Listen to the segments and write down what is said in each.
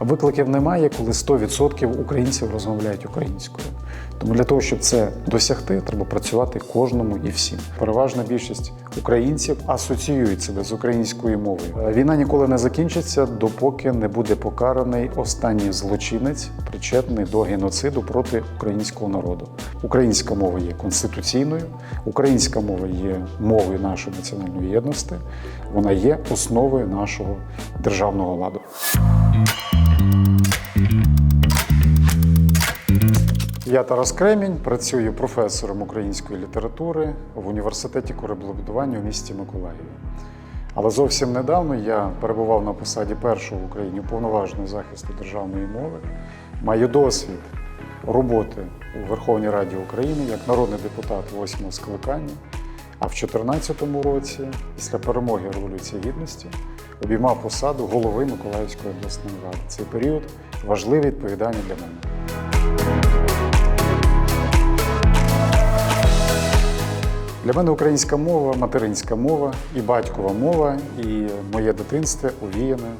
Викликів немає, коли 100% українців розмовляють українською. Тому для того, щоб це досягти, треба працювати кожному і всім. Переважна більшість українців асоціюють себе з українською мовою. Війна ніколи не закінчиться, допоки не буде покараний останній злочинець, причетний до геноциду проти українського народу. Українська мова є конституційною, українська мова є мовою нашої національної єдності. Вона є основою нашого державного ладу. Я Тарас Кремінь, працюю професором української літератури в університеті кораблебудування у місті Миколаєві. Але зовсім недавно я перебував на посаді першого в Україні уповноваженого захисту державної мови. Маю досвід роботи у Верховній Раді України як народний депутат восьмого скликання. А в 2014 році, після перемоги Революції Гідності, обіймав посаду голови Миколаївської обласної ради. Цей період важливий відповідальний для мене. Для мене українська мова, материнська мова і батькова мова, і моє дитинство увіяне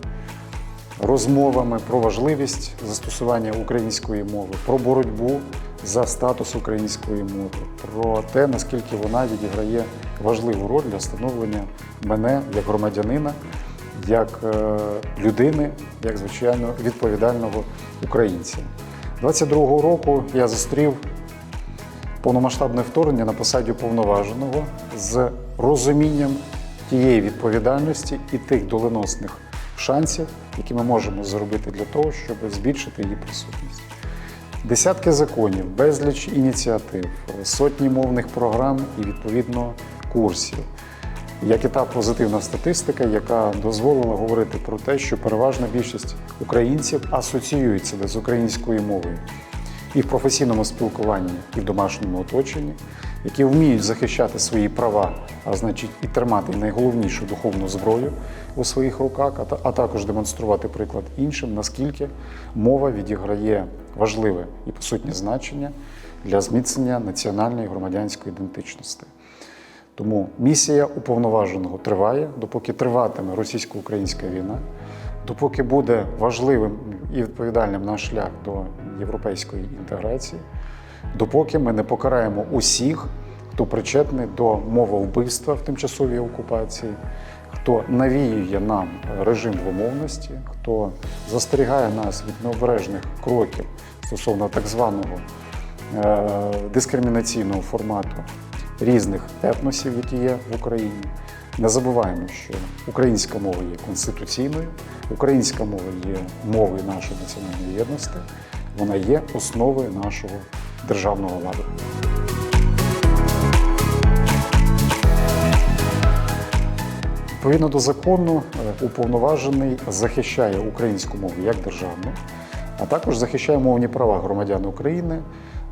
розмовами про важливість застосування української мови, про боротьбу за статус української мови, про те, наскільки вона відіграє важливу роль для становлення мене як громадянина, як е, людини, як звичайно відповідального українця. 22-го року я зустрів повномасштабне вторгнення на посаді уповноваженого з розумінням тієї відповідальності і тих доленосних шансів, які ми можемо зробити для того, щоб збільшити її присутність. Десятки законів, безліч ініціатив, сотні мовних програм і відповідно курсів. Як і та позитивна статистика, яка дозволила говорити про те, що переважна більшість українців асоціюють себе з українською мовою і в професійному спілкуванні, і в домашньому оточенні, які вміють захищати свої права, а значить і тримати найголовнішу духовну зброю у своїх руках, а також демонструвати приклад іншим, наскільки мова відіграє важливе і посутнє значення для зміцнення національної громадянської ідентичності. Тому місія уповноваженого триває, допоки триватиме російсько-українська війна, допоки буде важливим і відповідальним наш шлях до європейської інтеграції, допоки ми не покараємо усіх, хто причетний до мововбивства в тимчасовій окупації, хто навіює нам режим двомовності, хто застерігає нас від необережних кроків стосовно так званого е, дискримінаційного формату різних етносів, які є в Україні. Не забуваємо, що українська мова є конституційною, українська мова є мовою нашої національної єдності, вона є основою нашого державного ладу. Відповідно до закону, е, уповноважений захищає українську мову як державну, а також захищає мовні права громадян України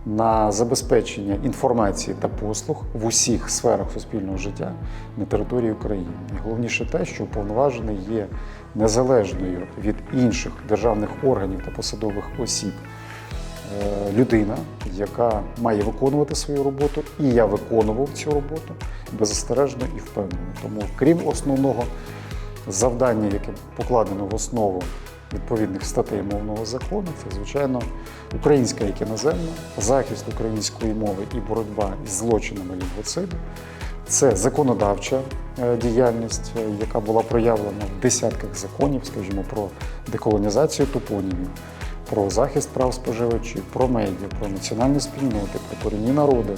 на забезпечення інформації та послуг в усіх сферах суспільного життя на території України. І головніше те, що уповноважений є незалежною від інших державних органів та посадових осіб е, людина, яка має виконувати свою роботу, і я виконував цю роботу беззастережно і впевнено. Тому, крім основного завдання, яке покладено в основу відповідних статей мовного закону, це звичайно українська як іноземна, захист української мови і боротьба із злочинами лінгвоциду. Це законодавча е, діяльність, е, яка була проявлена в десятках законів, скажімо, про деколонізацію топонімів, про захист прав споживачів, про медіа, про національні спільноти, про корінні народи.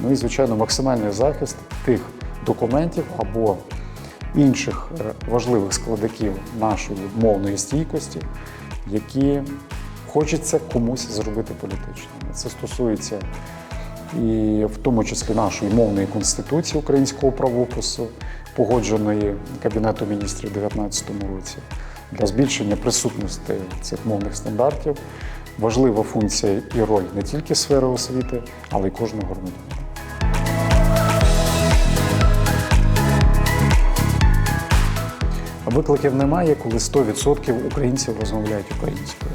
Ну і, звичайно, максимальний захист тих документів або інших е, важливих складників нашої мовної стійкості, які хочеться комусь зробити політичними. Це стосується і в тому числі нашої мовної конституції українського правопису, погодженої Кабінетом міністрів у 2019 році. Для збільшення присутності цих мовних стандартів важлива функція і роль не тільки сфери освіти, але й кожного громадянина. Викликів немає, коли 100% українців розмовляють українською.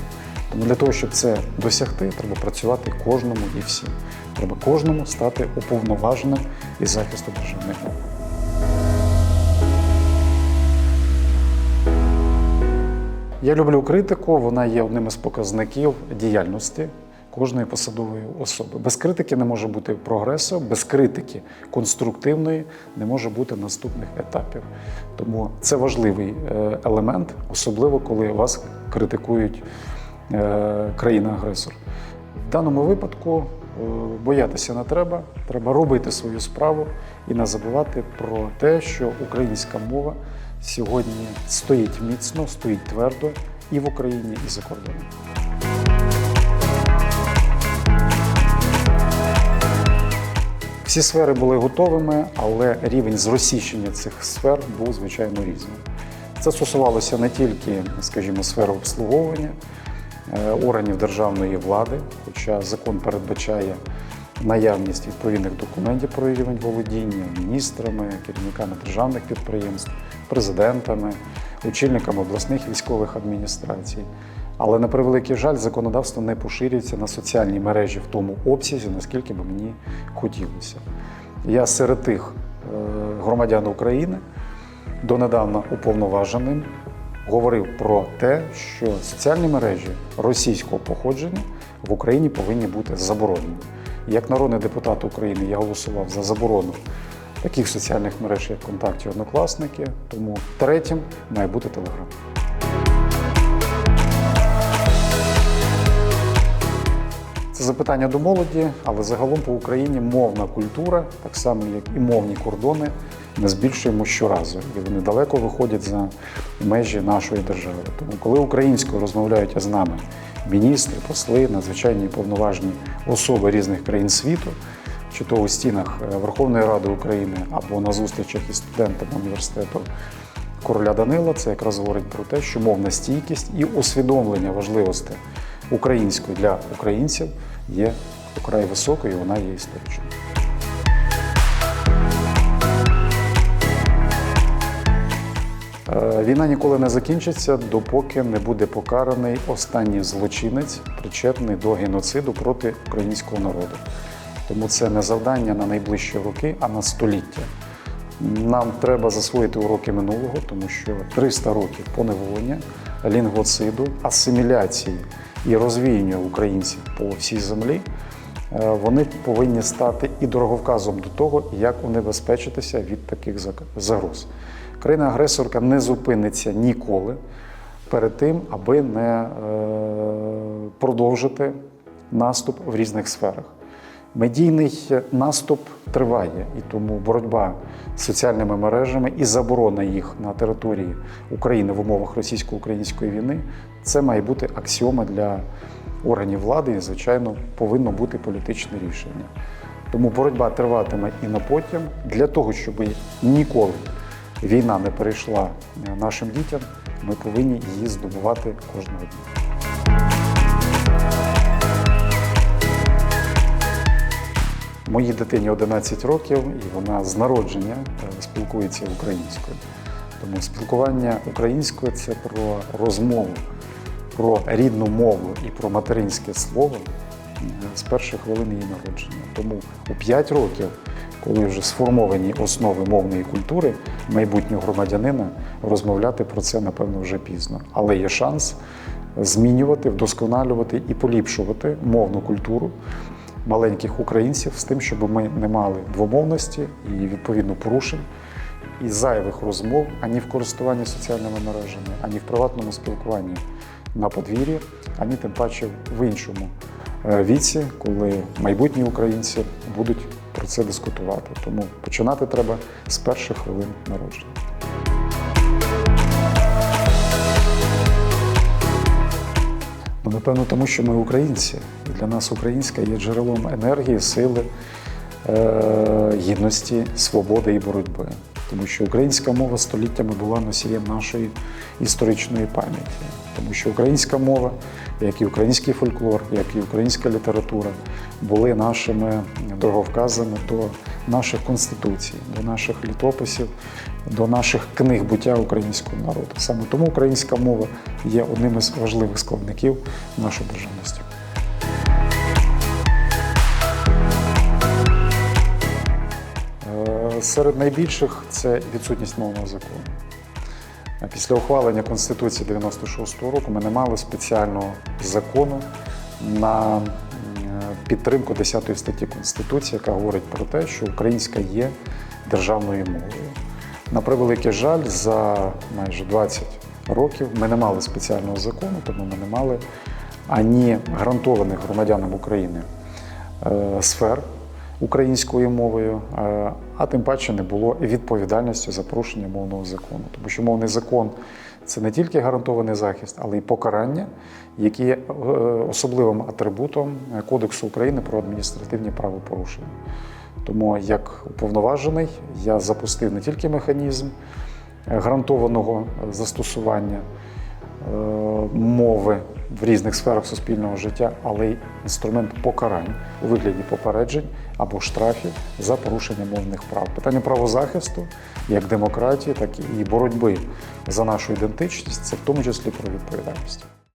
Тому для того, щоб це досягти, треба працювати кожному і всім. Треба кожному стати уповноваженим із захисту державної мови. Я люблю критику, вона є одним із показників діяльності кожної посадової особи. Без критики не може бути прогресу, без критики конструктивної не може бути наступних етапів. Тому це важливий е, елемент, особливо коли вас критикують е, країна-агресор. В даному випадку е, боятися не треба, треба робити свою справу і не забувати про те, що українська мова сьогодні стоїть міцно, стоїть твердо і в Україні, і за кордоном. Всі сфери були готовими, але рівень зросійщення цих сфер був звичайно різним. Це стосувалося не тільки, скажімо, сфери обслуговування е, органів державної влади, хоча закон передбачає наявність відповідних документів про рівень володіння міністрами, керівниками державних підприємств, президентами, очільниками обласних військових адміністрацій. Але на превеликий жаль, законодавство не поширюється на соціальні мережі в тому обсязі, наскільки би мені хотілося. Я серед тих е, громадян України донедавна уповноваженим говорив про те, що соціальні мережі російського походження в Україні повинні бути заборонені. Як народний депутат України я голосував за заборону таких соціальних мереж, як ВКонтакті, Однокласники, тому третім має бути Телеграм. Це запитання до молоді, але загалом по Україні мовна культура, так само як і мовні кордони, ми збільшуємо щоразу, і вони далеко виходять за межі нашої держави. Тому, коли українською розмовляють з нами міністри, посли, надзвичайні повноважні особи різних країн світу, чи то у стінах е, Верховної Ради України або на зустрічах із студентами університету короля Данила, це якраз говорить про те, що мовна стійкість і усвідомлення важливості української для українців є вкрай високою, вона є історичною. Е, Війна ніколи не закінчиться, допоки не буде покараний останній злочинець, причетний до геноциду проти українського народу. Тому це не завдання на найближчі роки, а на століття. Нам треба засвоїти уроки минулого, тому що 300 років поневолення, лінгвоциду, асиміляції і розвіяння українців по всій землі, е, вони повинні стати і дороговказом до того, як унебезпечитися від таких заг- загроз. Країна-агресорка не зупиниться ніколи перед тим, аби не е, продовжити наступ в різних сферах. Медійний наступ триває, і тому боротьба з соціальними мережами і заборона їх на території України в умовах російсько-української війни це має бути аксіома для органів влади, і, звичайно, повинно бути політичне рішення. Тому боротьба триватиме і на потім для того, щоб ніколи війна не перейшла е, нашим дітям, ми повинні її здобувати кожного дня. Моїй дитині 11 років, і вона з народження е, спілкується українською. Тому спілкування українською це про розмову, про рідну мову і про материнське слово е, з перших хвилин її народження. Тому у 5 років, коли вже сформовані основи мовної культури майбутнього громадянина, розмовляти про це напевно вже пізно. Але є шанс змінювати, вдосконалювати і поліпшувати мовну культуру маленьких українців з тим, щоб ми не мали двомовності і відповідно порушень і зайвих розмов ані в користуванні соціальними мережами, ані в приватному спілкуванні на подвір'ї, ані тим паче в іншому е, віці, коли майбутні українці будуть про це дискутувати. Тому починати треба з перших хвилин народження. Напевно, тому що ми українці, і для нас українська є джерелом енергії, сили, е, гідності, свободи і боротьби. Тому що українська мова століттями була носієм нашої історичної пам'яті. Тому що українська мова, як і український фольклор, як і українська література, були нашими дороговказами до наших конституцій, до наших літописів, до наших книг буття українського народу. Саме тому українська мова є одним із важливих складників нашої державності. Е, Серед найбільших це відсутність мовного закону. Після ухвалення Конституції 96-го року ми не мали спеціального закону на підтримку 10 статті Конституції, яка говорить про те, що українська є державною мовою. На превеликий жаль, за майже 20 років ми не мали спеціального закону, тому ми не мали ані гарантованих громадянам України е, сфер українською мовою, е, а тим паче не було відповідальності за порушення мовного закону. Тому що мовний закон це не тільки гарантований захист, але й покарання, які є е, особливим атрибутом Кодексу України про адміністративні правопорушення. Тому як уповноважений я запустив не тільки механізм е, гарантованого е, застосування е, мови в різних сферах суспільного життя, але й інструмент покарань у вигляді попереджень або штрафів за порушення мовних прав. Питання правозахисту, як демократії, так і боротьби за нашу ідентичність, це в тому числі про відповідальність.